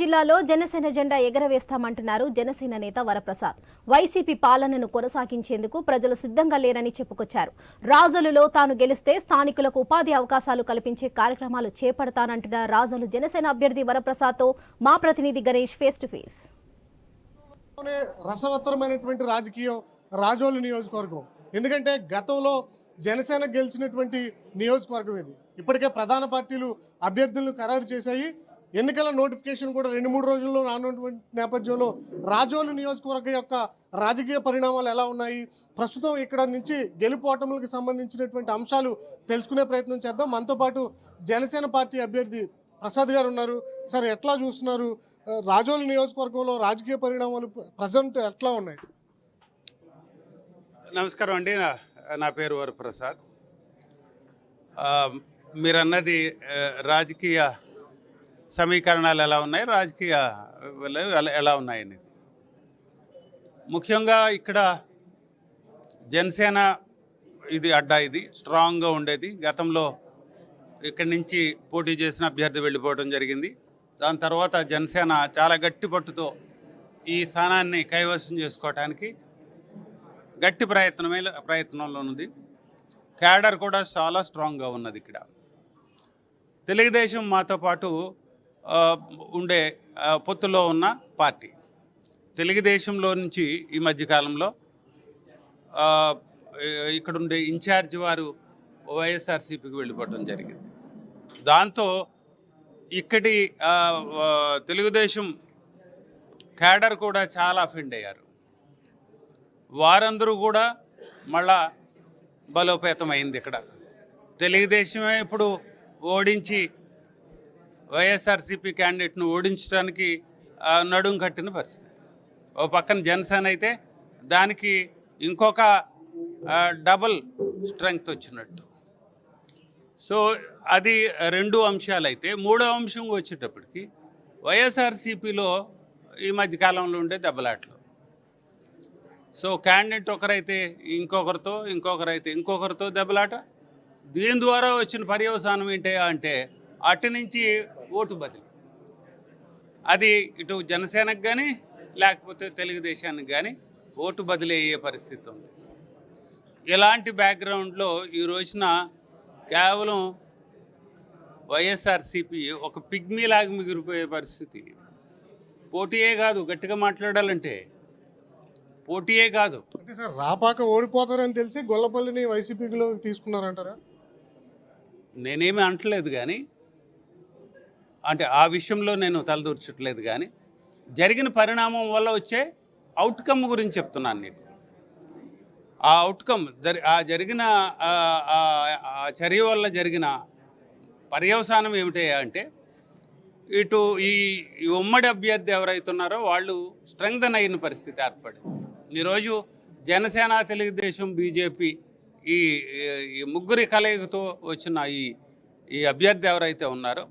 జిల్లాలో జనసేన జెండా ఎగరవేస్తామంటున్నారు జనసేన నేత వరప్రసాద్. వైసీపీ పాలనను కొనసాగించేందుకు ప్రజలు సిద్ధంగా లేరని చెప్పుకొచ్చారు. రాజులలో తాను గెలిస్తే స్థానికులకు ఉపాధి అవకాశాలు కల్పించే కార్యక్రమాలు చేపడతానంటున్న రాజులు జనసేన అభ్యర్థి వరప్రసాద్తో మా ప్రతినిధి గణేష్ ఫేస్ టు ఫేస్ రసవత్తరమైనటువంటి రాజకీయం రాజోలు నియోజకవర్గం. ఎందుకంటే గతంలో జనసేన గెలిచినటువంటి నియోజకవర్గం ఇది. ఇప్పటికే ప్రధాన పార్టీలు అభ్యర్థులను ఖరారు చేశాయి. ఎన్నికల నోటిఫికేషన్ కూడా రెండు మూడు రోజుల్లో రానున్నటువంటి నేపథ్యంలో రాజోలు నియోజకవర్గం యొక్క రాజకీయ పరిణామాలు ఎలా ఉన్నాయి? ప్రస్తుతం ఇక్కడ నుంచి గెలుపు ఓటములకు సంబంధించినటువంటి అంశాలు తెలుసుకునే ప్రయత్నం చేద్దాం. మనతో పాటు జనసేన పార్టీ అభ్యర్థి ప్రసాద్ గారు ఉన్నారు. సార్ ఎట్లా చూస్తున్నారు? రాజోలు నియోజకవర్గంలో రాజకీయ పరిణామాలు ప్రజెంట్ ఎట్లా ఉన్నాయి? నమస్కారం అండి. నా పేరు వరప్రసాద్. మీరు అన్నది రాజకీయ సమీకరణాలు ఎలా ఉన్నాయి? రాజకీయ ఎలా- ఎలా ఉన్నాయి అనేది. ముఖ్యంగా ఇక్కడ జనసేన ఇది అడ్డా ఇది స్ట్రాంగ్గా ఉండేది. గతంలో ఇక్కడి నుంచి పోటీ చేసిన అభ్యర్థి వెళ్ళిపోవడం జరిగింది. దాని తర్వాత జనసేన చాలా గట్టి పట్టుతో ఈ స్థానాన్ని కైవసం చేసుకోవటానికి గట్టి ప్రయత్నమే ప్రయత్నంలో ఉంది. క్యాడర్ కూడా చాలా స్ట్రాంగ్గా ఉన్నది ఇక్కడ. తెలుగుదేశం మాతో పాటు ఉండే పొత్తులో ఉన్న పార్టీ. తెలుగుదేశంలో నుంచి ఈ మధ్యకాలంలో ఇక్కడుండే ఇన్ఛార్జ్ వారు వైఎస్ఆర్సీపీకి వెళ్ళిపోవడం జరిగింది. దాంతో ఇక్కడి తెలుగుదేశం క్యాడర్ కూడా చాలా అఫెండ్ అయ్యారు. వారందరూ కూడా మళ్ళా బలోపేతమైంది ఇక్కడ. తెలుగుదేశమే ఇప్పుడు ఓడించి వైఎస్ఆర్సీపీ క్యాండిడేట్ను ఓడించడానికి నడుం కట్టిన పరిస్థితి. ఓ పక్కన జనసేన అయితే దానికి ఇంకొక డబల్ డబుల్ స్ట్రెంగ్త్ వచ్చినట్టు. సో అది రెండు అంశాలు అయితే మూడో అంశం వచ్చేటప్పటికి వైఎస్ఆర్సీపీలో ఈ మధ్యకాలంలో ఉండే దెబ్బలాట్లు. సో క్యాండిడేట్ ఒకరైతే ఇంకొకరితో ఇంకొకరైతే ఇంకొకరితో దెబ్బలాట. దీని ద్వారా వచ్చిన పర్యవసానం ఏంటి అంటే అటు నుంచి ఓటు బదిలీ. అది ఇటు జనసేనకు కానీ లేకపోతే తెలుగుదేశానికి కానీ ఓటు బదిలీ అయ్యే పరిస్థితి ఉంది. ఇలాంటి బ్యాక్గ్రౌండ్లో ఈ రోజున కేవలం వైఎస్ఆర్సీపీ ఒక పిగ్మీలాగా మిగిలిపోయే పరిస్థితి. పోటీయే కాదు గట్టిగా మాట్లాడాలంటే. పోటీయే కాదు. అంటే సార్ రాపాక ఓడిపోతారని తెలిసి గొల్లపల్లిని వైసీపీలో తీసుకున్నారంటారా? నేనేమి అంటలేదు కానీ అంటే ఆ విషయంలో నేను తలదూర్చట్లేదు కానీ జరిగిన పరిణామం వల్ల వచ్చే అవుట్కమ్ గురించి చెప్తున్నాను నీకు. ఆ అవుట్కమ్ జరి ఆ జరిగిన ఆ- చర్య వల్ల జరిగిన పర్యవసానం ఏమిటయ్యా అంటే ఇటు ఈ ఉమ్మడి అభ్యర్థి ఎవరైతే ఉన్నారో వాళ్ళు స్ట్రెంగ్దన్ అయిన పరిస్థితి ఏర్పడింది. ఈరోజు జనసేన తెలుగుదేశం బీజేపీ ఈ ముగ్గురి కలయికతో వచ్చిన ఈ ఈ అభ్యర్థి ఎవరైతే ఉన్నారో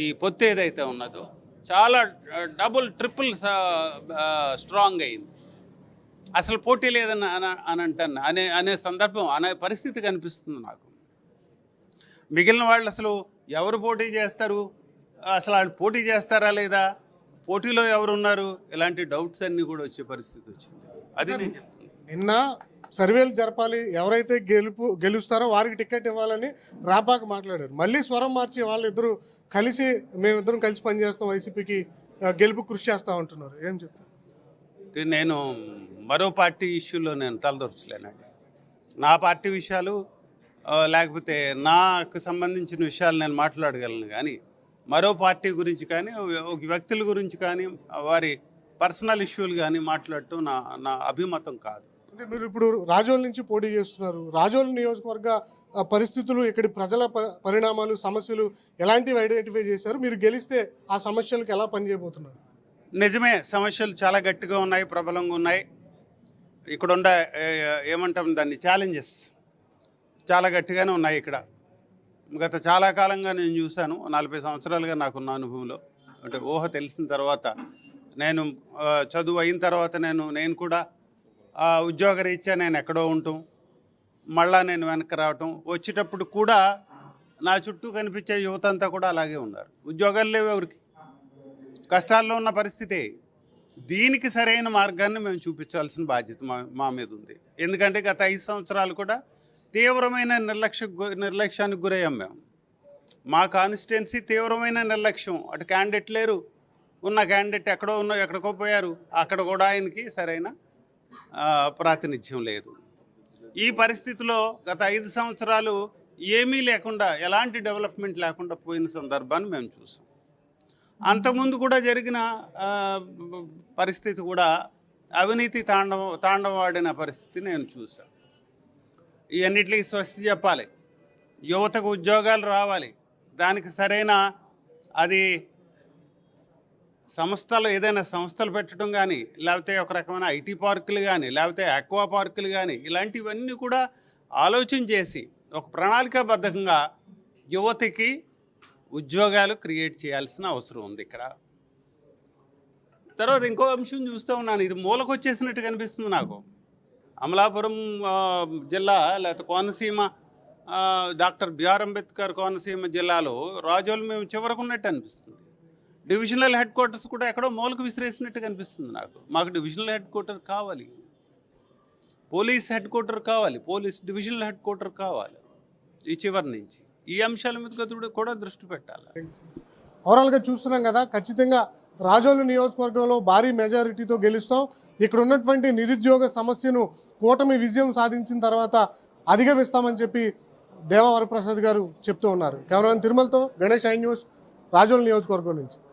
ఈ పొత్తు ఏదైతే ఉన్నదో చాలా డబుల్ ట్రిపుల్ స్ట్రాంగ్ అయింది. అసలు పోటీ లేదని అని అంటాను అనే అనే సందర్భం అనే పరిస్థితి కనిపిస్తుంది నాకు. మిగిలిన వాళ్ళు అసలు ఎవరు పోటీ చేస్తారు? అసలు వాళ్ళు పోటీ చేస్తారా లేదా? పోటీలో ఎవరు ఉన్నారు ఇలాంటి డౌట్స్ అన్నీ కూడా వచ్చే పరిస్థితి వచ్చింది. అది నేను చెప్తాను నిన్న సర్వేలు జరపాలి ఎవరైతే గెలుపు గెలుస్తారో వారికి టికెట్ ఇవ్వాలని రాపాక మాట్లాడారు. మళ్ళీ స్వరం మార్చి వాళ్ళిద్దరూ కలిసి మేమిద్దరం కలిసి పనిచేస్తాం వైసీపీకి గెలుపు కృషి చేస్తూ ఉంటున్నారు. ఏం చెప్తారు? నేను మరో పార్టీ ఇష్యూలో నేను తలదొరచలేనండి నా పార్టీ విషయాలు లేకపోతే నాకు సంబంధించిన విషయాలు నేను మాట్లాడగలను కానీ మరో పార్టీ గురించి కానీ ఒక వ్యక్తుల గురించి కానీ వారి పర్సనల్ ఇష్యూలు కానీ మాట్లాడటం నా నా అభిమతం కాదు. అంటే మీరు ఇప్పుడు రాజోల్ నుంచి పోటీ చేస్తున్నారు. రాజోల్ నియోజకవర్గ పరిస్థితులు ఇక్కడి ప్రజల ప- పరిణామాలు సమస్యలు ఎలాంటివి ఐడెంటిఫై చేశారు? మీరు గెలిస్తే ఆ సమస్యలకు ఎలా పనిచేయబోతున్నారు? నిజమే సమస్యలు చాలా గట్టిగా ఉన్నాయి ప్రబలంగా ఉన్నాయి. ఇక్కడ ఉండ ఏమంటాం దాన్ని ఛాలెంజెస్ చాలా గట్టిగానే ఉన్నాయి ఇక్కడ. గత చాలా కాలంగా నేను చూశాను నలభై సంవత్సరాలుగా నాకున్న అనుభవంలో. అంటే ఊహ తెలిసిన తర్వాత నేను చదువు అయిన తర్వాత నేను నేను కూడా ఉద్యోగరీత్యా నేను ఎక్కడో ఉంటాం మళ్ళా నేను వెనక్కి రావటం వచ్చేటప్పుడు కూడా నా చుట్టూ కనిపించే యువత అంతా కూడా అలాగే ఉన్నారు. ఉద్యోగాలు లేవు ఎవరికి? కష్టాల్లో ఉన్న పరిస్థితే దీనికి సరైన మార్గాన్ని మేము చూపించాల్సిన బాధ్యత మా మా మీద ఉంది. ఎందుకంటే గత ఐదు సంవత్సరాలు కూడా తీవ్రమైన నిర్లక్ష్య గు- నిర్లక్ష్యానికి గురయ్యాం మేము. మా కాన్స్టిట్యున్సీ తీవ్రమైన నిర్లక్ష్యం. అటు క్యాండిడేట్ లేరు ఉన్న క్యాండిడేట్ ఎక్కడో ఉన్నో ఎక్కడికో పోయారు అక్కడ కూడా ఆయనకి సరైన ప్రాతినిధ్యం లేదు. ఈ పరిస్థితిలో గత ఐదు సంవత్సరాలు ఏమీ లేకుండా ఎలాంటి డెవలప్మెంట్ లేకుండా పోయిన సందర్భాన్ని మేము చూసాం. అంతకుముందు కూడా జరిగిన పరిస్థితి కూడా అవినీతి తాండవ తాండవాడిన పరిస్థితి నేను చూసాను ఇవన్నిటికీ స్వస్తి చెప్పాలి. యువతకు ఉద్యోగాలు రావాలి. దానికి సరైన అది సంస్థలు ఏదైనా సంస్థలు పెట్టడం కానీ లేకపోతే ఒక రకమైన ఐటీ పార్కులు కానీ లేకపోతే అక్వా పార్కులు కానీ ఇలాంటివన్నీ కూడా ఆలోచన చేసి ఒక ప్రణాళికాబద్ధంగా యువతకి ఉద్యోగాలు క్రియేట్ చేయాల్సిన అవసరం ఉంది ఇక్కడ. తర్వాత ఇంకో అంశం చూస్తూ ఉన్నాను. ఇది మూలకొచ్చేసినట్టు కనిపిస్తుంది నాకు. అమలాపురం జిల్లా లేకపోతే కోనసీమ డాక్టర్ బిఆర్ అంబేద్కర్ కోనసీమ జిల్లాలో రాజోలు మేము చివరకున్నట్టు అనిపిస్తుంది. డివిజనల్ హెడ్ క్వార్టర్స్ కూడా ఎక్కడో మూలకు విసిరేసినట్టు కనిపిస్తుంది నాకు. మాకు డివిజనల్ హెడ్ క్వార్టర్ కావాలి. పోలీస్ హెడ్ క్వార్టర్ కావాలి. పోలీస్ డివిజనల్ హెడ్ క్వార్టర్ కావాలి. ఈ చివరి నుంచి. ఈ అంశాల మీద కూడా- దృష్టి పెట్టాలి. ఓవరాల్గా చూస్తున్నాం కదా ఖచ్చితంగా రాజోలు నియోజకవర్గంలో భారీ మెజారిటీతో గెలుస్తాం. ఇక్కడ ఉన్నటువంటి నిరుద్యోగ సమస్యను కూటమి విజయం సాధించిన తర్వాత అధిగమిస్తామని చెప్పి దేవవరప్రసాద్ గారు చెప్తూ ఉన్నారు. కెమెరామెన్ తిరుమలతో గణేష్ ఐ న్యూస్ రాజోలు నియోజకవర్గం నుంచి.